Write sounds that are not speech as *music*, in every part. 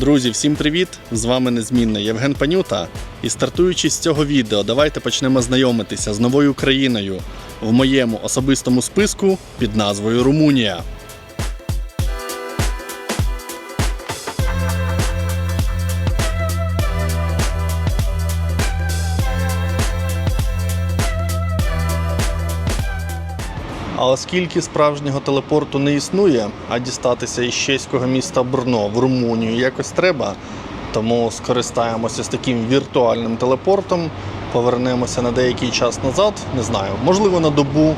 Друзі, всім привіт! З вами незмінний Євген Панюта. І стартуючи з цього відео, давайте почнемо знайомитися з новою країною в моєму особистому списку під назвою Румунія. Оскільки справжнього телепорту не існує, а дістатися із чеського міста Брно в Румунію якось треба, тому скористаємося з таким віртуальним телепортом, повернемося на деякий час назад, не знаю, можливо на добу,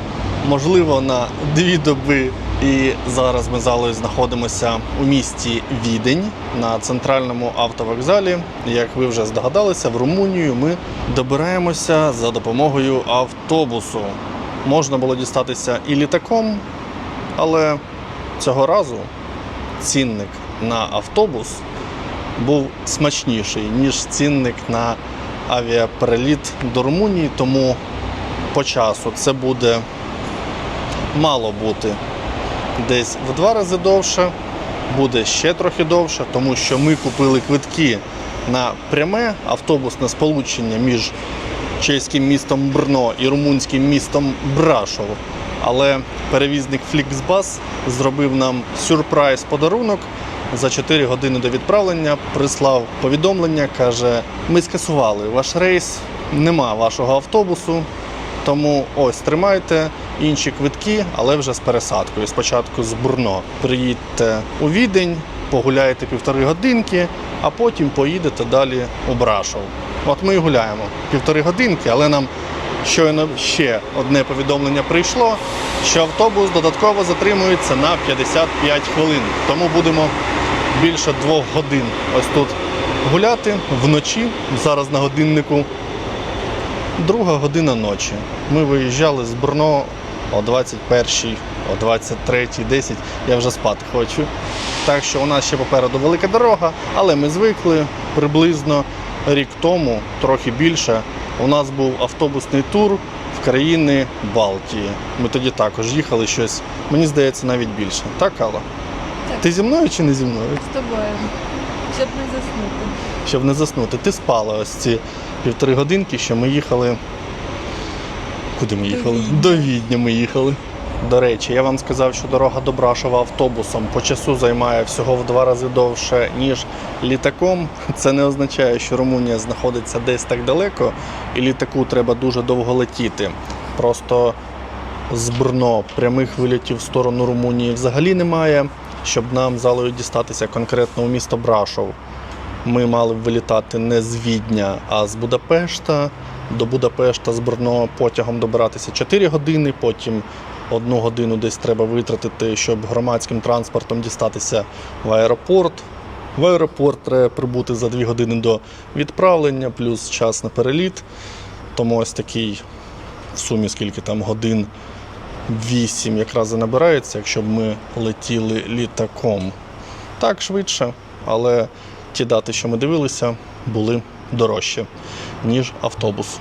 можливо на дві доби. І зараз ми залою знаходимося у місті Відень на центральному автовокзалі. Як ви вже здогадалися, в Румунію ми добираємося за допомогою автобусу. Можна було дістатися і літаком, але цього разу цінник на автобус був смачніший, ніж цінник на авіапереліт до Румунії, тому по часу це буде мало бути десь в два рази довше, буде ще трохи довше, тому що ми купили квитки на пряме автобусне сполучення між чеським містом Брно і румунським містом Брашов. Але перевізник Flixbus зробив нам сюрприз подарунок. За 4 години до відправлення прислав повідомлення, каже: ми скасували ваш рейс, нема вашого автобусу, тому ось тримайте інші квитки, але вже з пересадкою. Спочатку з Брно. Приїдьте у Відень, погуляєте півтори годинки, а потім поїдете далі у Брашов. От ми і гуляємо півтори годинки, але нам щойно ще одне повідомлення прийшло, що автобус додатково затримується на 55 хвилин. Тому будемо більше двох годин ось тут гуляти вночі. Зараз на годиннику друга година ночі. Ми виїжджали з Брно о 21-й, о 23-й, 10. Я вже спати хочу. Так що у нас ще попереду велика дорога, але ми звикли приблизно рік тому, трохи більше. У нас був автобусний тур в країни Балтії. Ми тоді також їхали щось, мені здається, навіть більше. Так, Алла? Так. Ти зі мною чи не зі мною? З тобою, щоб не заснути. Щоб не заснути. Ти спала ось ці півтори годинки, що ми їхали. Куди ми їхали? Відня. До Відня ми їхали. До речі, я вам сказав, що дорога до Брашова автобусом по часу займає всього в два рази довше, ніж літаком. *laughs* Це не означає, що Румунія знаходиться десь так далеко, і літаку треба дуже довго летіти. Просто з Брно прямих вилітів в сторону Румунії взагалі немає. Щоб нам залою дістатися конкретно у місто Брашов, ми мали б вилітати не з Відня, а з Будапешта. До Будапешта з Брно потягом добиратися 4 години, потім одну годину десь треба витратити, щоб громадським транспортом дістатися в аеропорт. В аеропорт треба прибути за 2 години до відправлення, плюс час на переліт. Тому ось такий в сумі скільки там годин 8 якраз і набирається, якщо б ми летіли літаком. Так швидше, але ті дати, що ми дивилися, були дорожче, ніж автобус.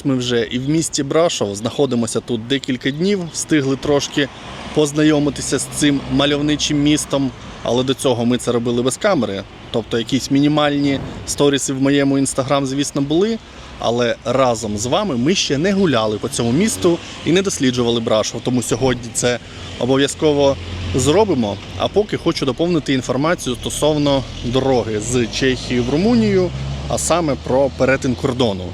Ось ми вже і в місті Брашов знаходимося тут декілька днів, встигли трошки познайомитися з цим мальовничим містом, але до цього ми це робили без камери. Тобто якісь мінімальні сторіси в моєму інстаграм, звісно, були. Але разом з вами ми ще не гуляли по цьому місту і не досліджували Брашов. Тому сьогодні це обов'язково зробимо. А поки хочу доповнити інформацію стосовно дороги з Чехії в Румунію, а саме про перетин кордону.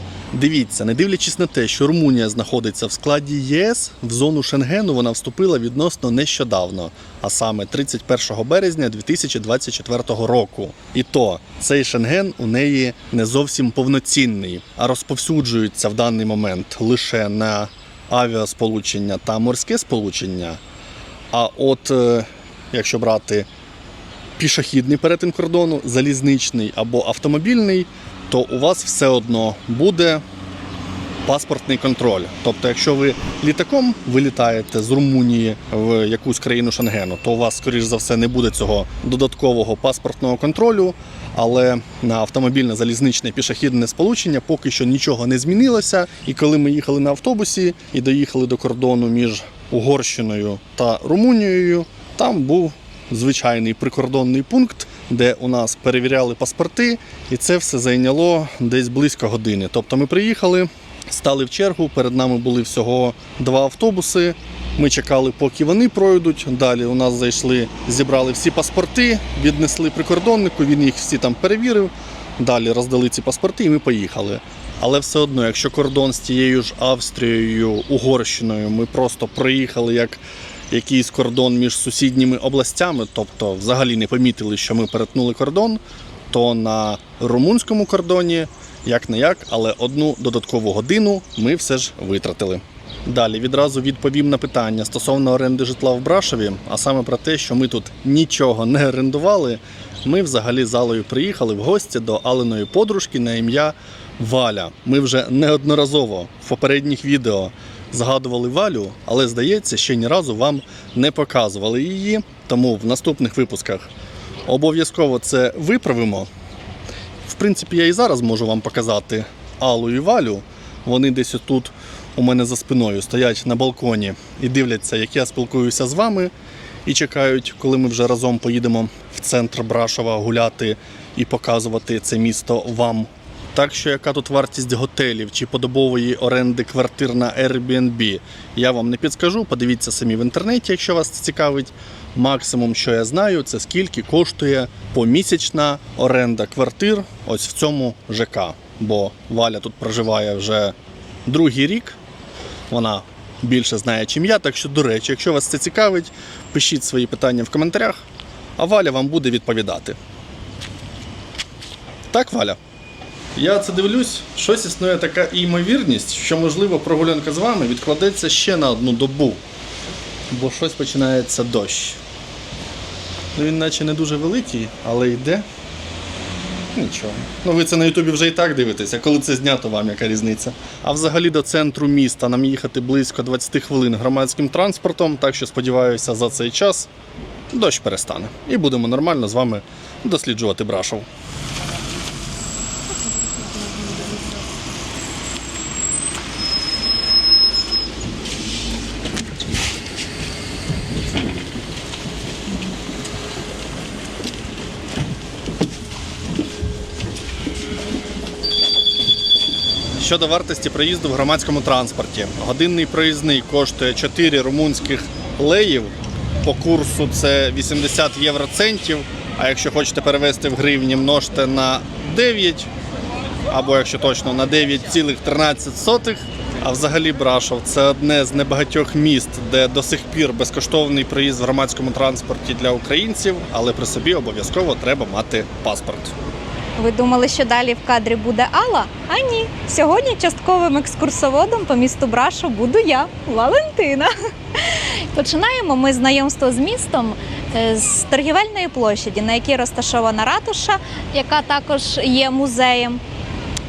Дивіться, не дивлячись на те, що Румунія знаходиться в складі ЄС, в зону Шенгену вона вступила відносно нещодавно, а саме 31 березня 2024 року. І то цей Шенген у неї не зовсім повноцінний, а розповсюджується в даний момент лише на авіасполучення та морське сполучення. А от е, якщо брати пішохідний перетин кордону, залізничний або автомобільний, то у вас все одно буде паспортний контроль. Тобто, якщо ви літаком вилітаєте з Румунії в якусь країну Шенгену, то у вас, скоріш за все, не буде цього додаткового паспортного контролю. Але на автомобільне залізничне пішохідне сполучення поки що нічого не змінилося. І коли ми їхали на автобусі і доїхали до кордону між Угорщиною та Румунією, там був звичайний прикордонний пункт, де у нас перевіряли паспорти, і це все зайняло десь близько години. Тобто ми приїхали, стали в чергу. Перед нами були всього два автобуси. Ми чекали, поки вони пройдуть. Далі у нас зайшли, зібрали всі паспорти, віднесли прикордоннику, він їх всі там перевірив. Далі роздали ці паспорти, і ми поїхали. Але все одно, якщо кордон з тією ж Австрією, Угорщиною, ми просто проїхали як якийсь кордон між сусідніми областями, тобто взагалі не помітили, що ми перетнули кордон, то на румунському кордоні як не як, але одну додаткову годину ми все ж витратили. Далі відразу відповім на питання стосовно оренди житла в Брашові, а саме про те, що ми тут нічого не орендували. Ми взагалі залою приїхали в гості до Алиної подружки на ім'я Валя. Ми вже неодноразово в попередніх відео згадували Валю, але здається, ще ні разу вам не показували її. Тому в наступних випусках обов'язково це виправимо. В принципі, я і зараз можу вам показати Аллу і Валю. Вони десь отут у мене за спиною стоять на балконі і дивляться, як я спілкуюся з вами, і чекають, коли ми вже разом поїдемо в центр Брашова гуляти і показувати це місто вам. Так що яка тут вартість готелів чи подобової оренди квартир на Airbnb, я вам не підскажу. Подивіться самі в інтернеті, якщо вас це цікавить. Максимум, що я знаю, це скільки коштує помісячна оренда квартир ось в цьому ЖК. Бо Валя тут проживає вже другий рік. Вона більше знає, чим я. Так що, до речі, якщо вас це цікавить, пишіть свої питання в коментарях, а Валя вам буде відповідати. Так, Валя? Я це дивлюсь, щось існує така ймовірність, що, можливо, прогулянка з вами відкладеться ще на одну добу, бо щось починається дощ. Ну, він наче не дуже великий, але йде. Нічого. Ну ви це на Ютубі вже і так дивитеся, коли це знято вам, яка різниця. А взагалі до центру міста нам їхати близько 20 хвилин громадським транспортом, так що сподіваюся, за цей час дощ перестане. І будемо нормально з вами досліджувати Брашов. Щодо вартості проїзду в громадському транспорті, годинний проїзний коштує 4 румунських леїв. По курсу це 80 євроцентів. А якщо хочете перевести в гривні, множте на 9, або якщо точно на 9,13. А взагалі Брашов це одне з небагатьох міст, де до сих пір безкоштовний проїзд в громадському транспорті для українців, але при собі обов'язково треба мати паспорт. Ви думали, що далі в кадрі буде Алла? А ні. Сьогодні частковим екскурсоводом по місту Брашу буду я, Валентина. Починаємо ми знайомство з містом е, з торгівельної площаді, на якій розташована ратуша, яка також є музеєм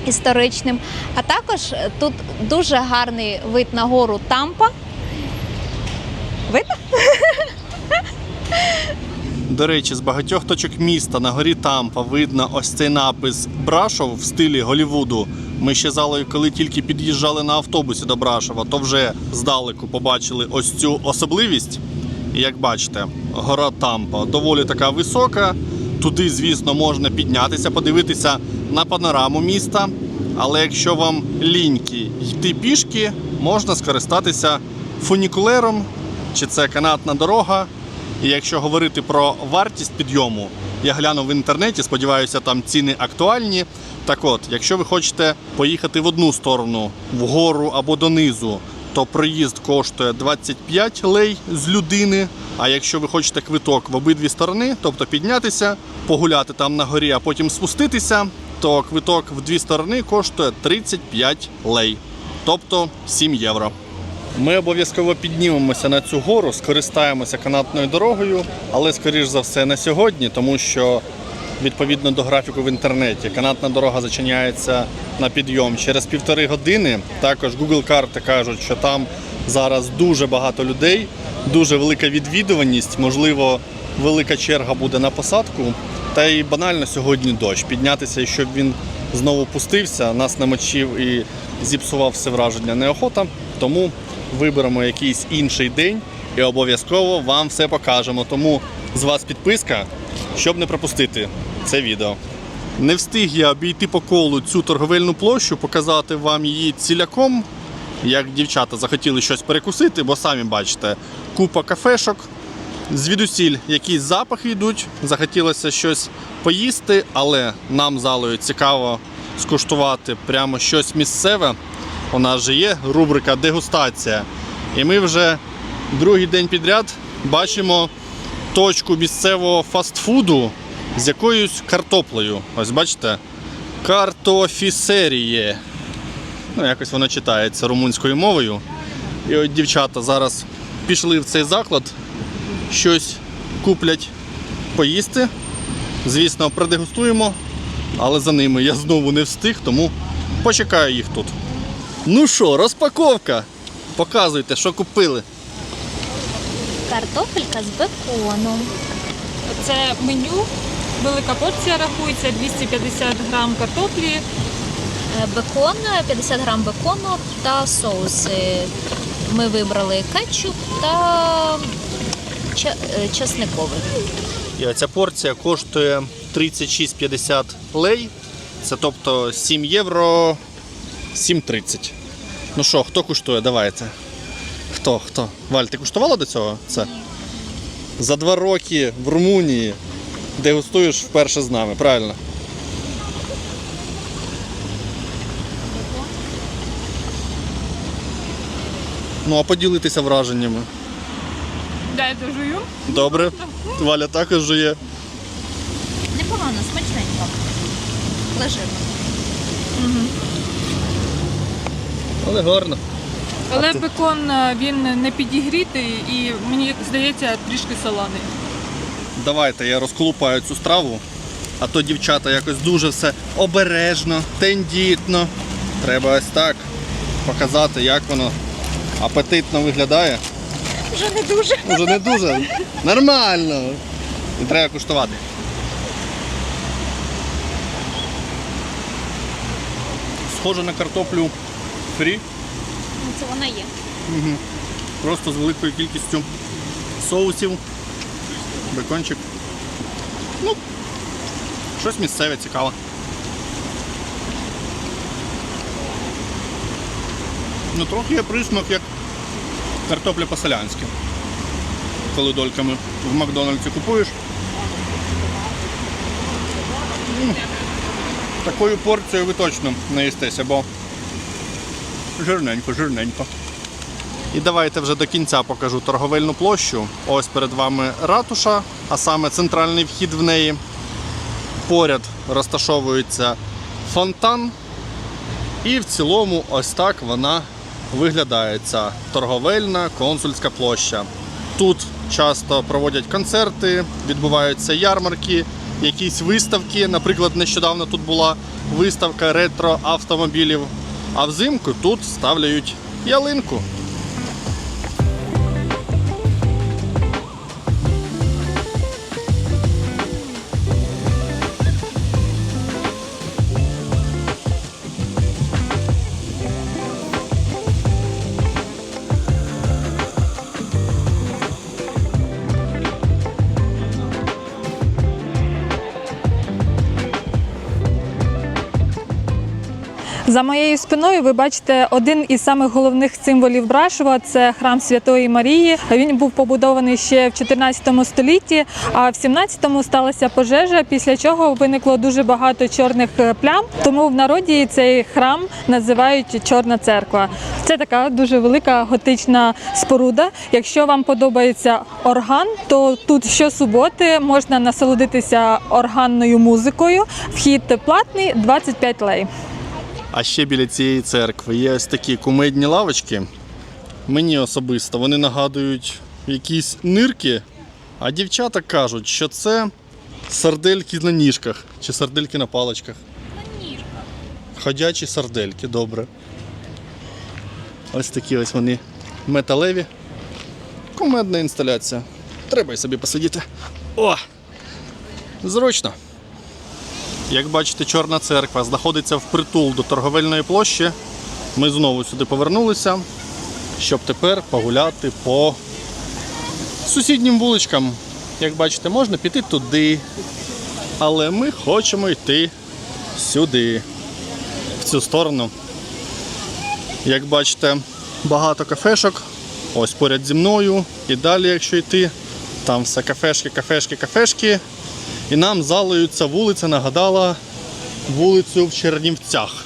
історичним. А також тут дуже гарний вид на гору Тампа. Видно? *laughs* До речі, з багатьох точок міста на горі Тампа видно ось цей напис Брашов в стилі Голівуду. Ми ще залою, коли тільки під'їжджали на автобусі до Брашова, то вже здалеку побачили ось цю особливість. Як бачите, гора Тампа доволі така висока. Туди, звісно, можна піднятися, подивитися на панораму міста. Але якщо вам ліньки йти пішки, можна скористатися фунікулером, чи це канатна дорога. І якщо говорити про вартість підйому, я глянув в інтернеті, сподіваюся, там ціни актуальні. Так от, якщо ви хочете поїхати в одну сторону, вгору або донизу, то проїзд коштує 25 лей з людини. А якщо ви хочете квиток в обидві сторони, тобто піднятися, погуляти там на горі, а потім спуститися, то квиток в дві сторони коштує 35 лей, тобто 7 євро. Ми обов'язково піднімемося на цю гору, скористаємося канатною дорогою, але скоріш за все не сьогодні, тому що відповідно до графіку в інтернеті канатна дорога зачиняється на підйом через півтори години. Також Google карти кажуть, що там зараз дуже багато людей, дуже велика відвідуваність, можливо, велика черга буде на посадку. Та й банально сьогодні дощ. Піднятися, щоб він знову пустився, нас намочив і зіпсував все враження неохота. Тому виберемо якийсь інший день і обов'язково вам все покажемо. Тому з вас підписка, щоб не пропустити це відео. Не встиг я обійти по колу цю торговельну площу, показати вам її ціляком, як дівчата захотіли щось перекусити, бо самі бачите, купа кафешок, звідусіль якісь запахи йдуть, захотілося щось поїсти, але нам залою цікаво скуштувати прямо щось місцеве. У нас же є рубрика дегустація. І ми вже другий день підряд бачимо точку місцевого фастфуду з якоюсь картоплею. Ось бачите, картофісеріє. Ну, якось воно читається румунською мовою. І от дівчата зараз пішли в цей заклад, щось куплять поїсти. Звісно, продегустуємо, але за ними я знову не встиг, тому почекаю їх тут. Ну що, розпаковка? Показуйте, що купили. Картопелька з беконом. Це меню. Велика порція рахується 250 грам картоплі. Е, Бекон, 50 грам бекону та соуси. Ми вибрали кетчуп та часниковий. І порція коштує 36,50 лей. Це тобто 7 євро 7,30. Ну що, хто куштує? Давайте. Хто? Хто? Валь, ти куштувала до цього? Це? За два роки в Румунії дегустуєш вперше з нами, правильно? Ну, а поділитися враженнями. Дайте жую. Добре. Валя також жує. Непогано, смачненько. Лежимо. Але гарно. Але А бекон е, він не підігрітий і мені здається трішки солоний. Давайте я розколупаю цю страву, а то дівчата якось дуже все обережно, тендітно. Треба ось так показати, як воно апетитно виглядає. Вже не дуже. Уже не дуже. Нормально. І треба куштувати. Схоже на картоплю фрі, Ну, Це вона є. просто з великою кількістю соусів, бекончик. Ну, щось місцеве цікаве. Ну, трохи є присмак, як картопля по-селянськи. Коли дольками в Макдональдсі купуєш. Такою порцією ви точно не їстеся, бо жирненько, жирненько. І давайте вже до кінця покажу торговельну площу. Ось перед вами ратуша, а саме центральний вхід в неї. Поряд розташовується фонтан. І в цілому ось так вона виглядає ця торговельна консульська площа. Тут часто проводять концерти, відбуваються ярмарки, якісь виставки. Наприклад, нещодавно тут була виставка ретро автомобілів. А взимку тут ставляють ялинку. За моєю спиною ви бачите один із самих головних символів Брашова це храм Святої Марії. Він був побудований ще в 14 столітті, а в 17-му сталася пожежа, після чого виникло дуже багато чорних е, плям. Тому в народі цей храм називають Чорна церква. Це така дуже велика готична споруда. Якщо вам подобається орган, то тут щосуботи можна насолодитися органною музикою. Вхід платний 25 лей. А ще біля цієї церкви є ось такі кумедні лавочки. мені особисто вони нагадують якісь нирки, а дівчата кажуть, що це сардельки на ніжках чи сардельки на паличках. На ніжках. Ходячі сардельки, добре. Ось такі ось вони металеві. Кумедна інсталяція. Треба й собі посидіти. О! Зручно. Як бачите, Чорна церква знаходиться впритул до торговельної площі. Ми знову сюди повернулися, щоб тепер погуляти по сусіднім вуличкам. Як бачите, можна піти туди. Але ми хочемо йти сюди, в цю сторону. Як бачите, багато кафешок. Ось поряд зі мною. І далі, якщо йти, там все кафешки, кафешки, кафешки. І нам залуються вулиця, нагадала вулицю в Чернівцях.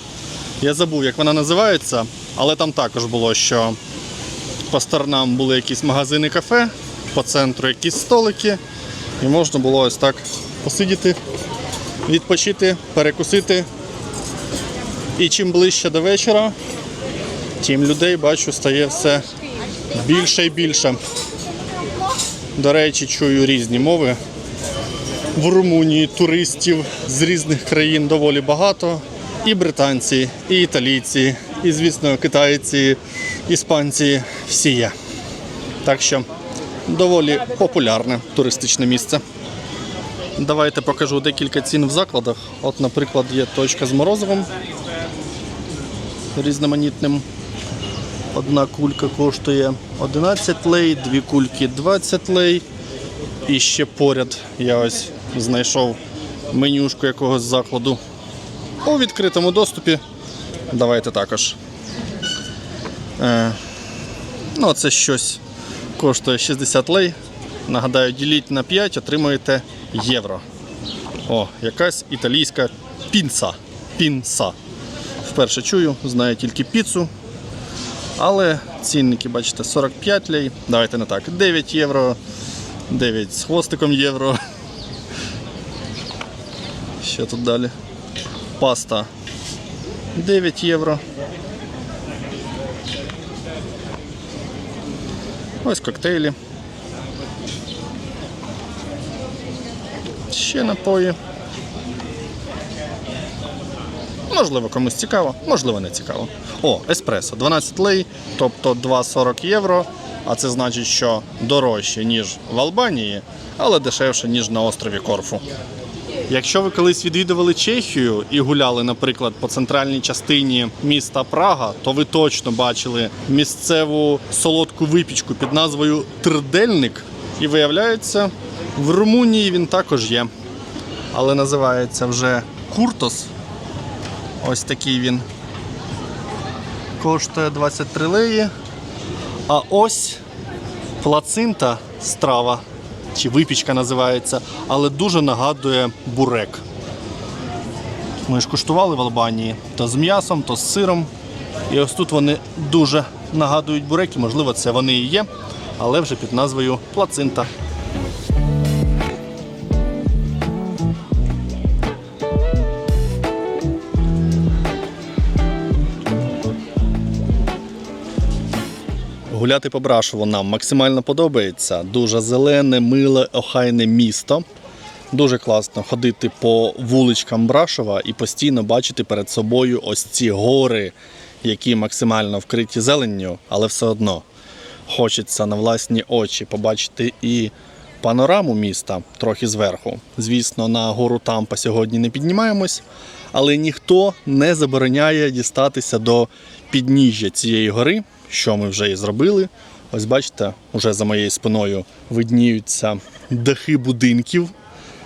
Я забув, як вона називається, але там також було, що по сторонам були якісь магазини кафе, по центру якісь столики, і можна було ось так посидіти, відпочити, перекусити. І чим ближче до вечора, тим людей, бачу, стає все більше і більше. До речі, чую різні мови. В Румунії туристів з різних країн доволі багато. І британці, і італійці, і, звісно, китайці, іспанці всі є. Так що доволі популярне туристичне місце. Давайте покажу декілька цін в закладах. От, наприклад, є точка з морозивом різноманітним. Одна кулька коштує 11 лей, дві кульки 20 лей. І ще поряд я ось знайшов менюшку якогось закладу у відкритому доступі. Давайте також. Е, ну, це щось коштує 60 лей. Нагадаю, діліть на 5, отримуєте євро. О, якась італійська пінца. Пінса. Вперше чую, знаю тільки піцу. Але цінники, бачите, 45 лей. Давайте не так. 9 євро, 9 з хвостиком євро. Що тут далі? Паста 9 євро. Ось коктейлі. Ще напої. Можливо, комусь цікаво, можливо, не цікаво. О, еспресо 12 лей, тобто 2,40 євро. А це значить, що дорожче, ніж в Албанії, але дешевше, ніж на острові Корфу. Якщо ви колись відвідували Чехію і гуляли, наприклад, по центральній частині міста Прага, то ви точно бачили місцеву солодку випічку під назвою Трдельник. І виявляється, в Румунії він також є. Але називається вже Куртос. Ось такий він. Коштує 23 леї. А ось плацинта страва, чи випічка називається, але дуже нагадує бурек. Ми ж куштували в Албанії то з м'ясом, то з сиром. І ось тут вони дуже нагадують буреки, можливо, це вони і є, але вже під назвою плацинта. Гуляти по Брашову нам максимально подобається. Дуже зелене, миле, охайне місто. Дуже класно ходити по вуличкам Брашова і постійно бачити перед собою ось ці гори, які максимально вкриті зеленню, але все одно хочеться на власні очі побачити і панораму міста трохи зверху. Звісно, на гору Тампа сьогодні не піднімаємось, але ніхто не забороняє дістатися до підніжжя цієї гори, що ми вже і зробили. Ось бачите, уже за моєю спиною видніються дахи будинків.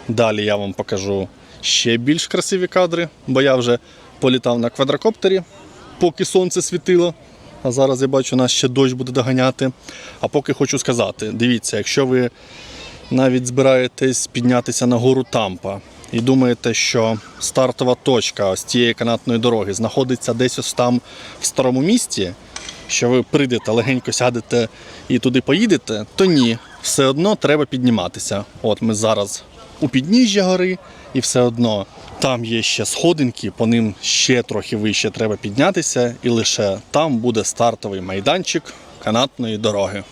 Далі я вам покажу ще більш красиві кадри, бо я вже політав на квадрокоптері, поки сонце світило. А зараз я бачу, нас ще дощ буде доганяти. А поки хочу сказати: дивіться, якщо ви навіть збираєтесь піднятися на гору Тампа і думаєте, що стартова точка ось цієї канатної дороги знаходиться десь ось там в старому місті, що ви прийдете, легенько сядете і туди поїдете, то ні, все одно треба підніматися. От ми зараз у підніжжя гори, і все одно там є ще сходинки, по ним ще трохи вище треба піднятися, і лише там буде стартовий майданчик, канатної дороги.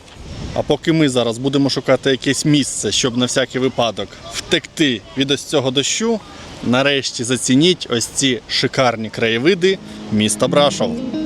А поки ми зараз будемо шукати якесь місце, щоб на всякий випадок втекти від ось цього дощу, нарешті зацініть ось ці шикарні краєвиди міста Брашов.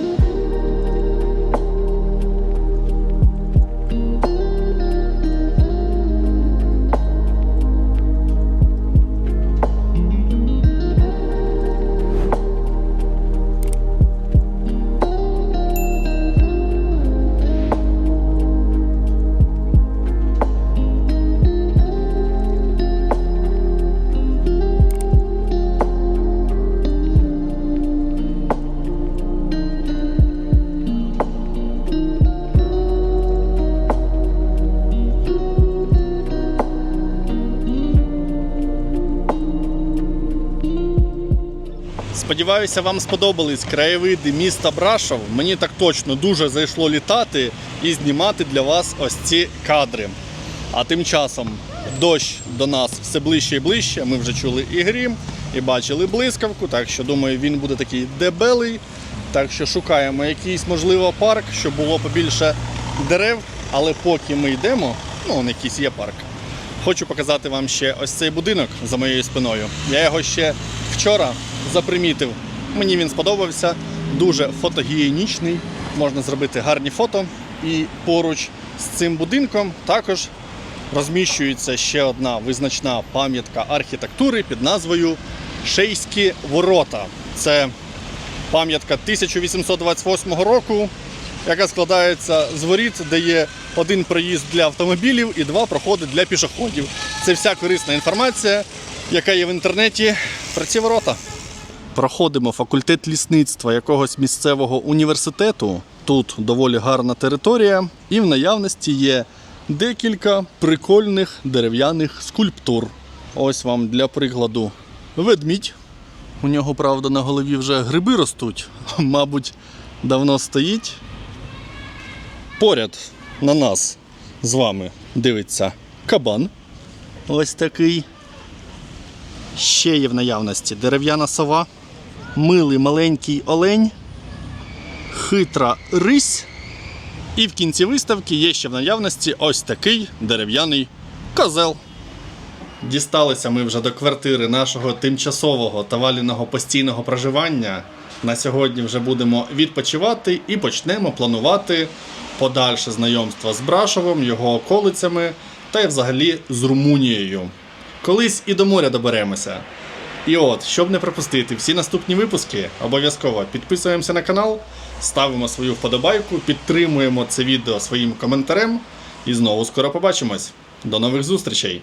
Сподіваюся, вам сподобались краєвиди міста Брашов. Мені так точно дуже зайшло літати і знімати для вас ось ці кадри. А тим часом дощ до нас все ближче і ближче. Ми вже чули і грім, і бачили блискавку. Так що думаю, він буде такий дебелий. Так що шукаємо якийсь, можливо, парк, щоб було побільше дерев. Але поки ми йдемо, ну, он якийсь є парк. Хочу показати вам ще ось цей будинок за моєю спиною. Я його ще вчора запримітив. Мені він сподобався. Дуже фотогієнічний. Можна зробити гарні фото. І поруч з цим будинком також розміщується ще одна визначна пам'ятка архітектури під назвою Шейські ворота. Це пам'ятка 1828 року, яка складається з воріт, де є один проїзд для автомобілів і два проходи для пішоходів. Це вся корисна інформація, яка є в інтернеті про ці ворота. Проходимо факультет лісництва якогось місцевого університету. Тут доволі гарна територія, і в наявності є декілька прикольних дерев'яних скульптур. Ось вам для прикладу ведмідь. У нього, правда, на голові вже гриби ростуть, *laughs* мабуть, давно стоїть. Поряд на нас з вами дивиться кабан. Ось такий. Ще є в наявності дерев'яна сова, милий маленький олень, хитра рись. І в кінці виставки є ще в наявності ось такий дерев'яний козел. Дісталися ми вже до квартири нашого тимчасового та валіного постійного проживання. На сьогодні вже будемо відпочивати і почнемо планувати подальше знайомство з Брашовим, його околицями та й взагалі з Румунією. Колись і до моря доберемося. І от, щоб не пропустити всі наступні випуски, обов'язково підписуємося на канал, ставимо свою вподобайку, підтримуємо це відео своїм коментарем. І знову скоро побачимось. До нових зустрічей!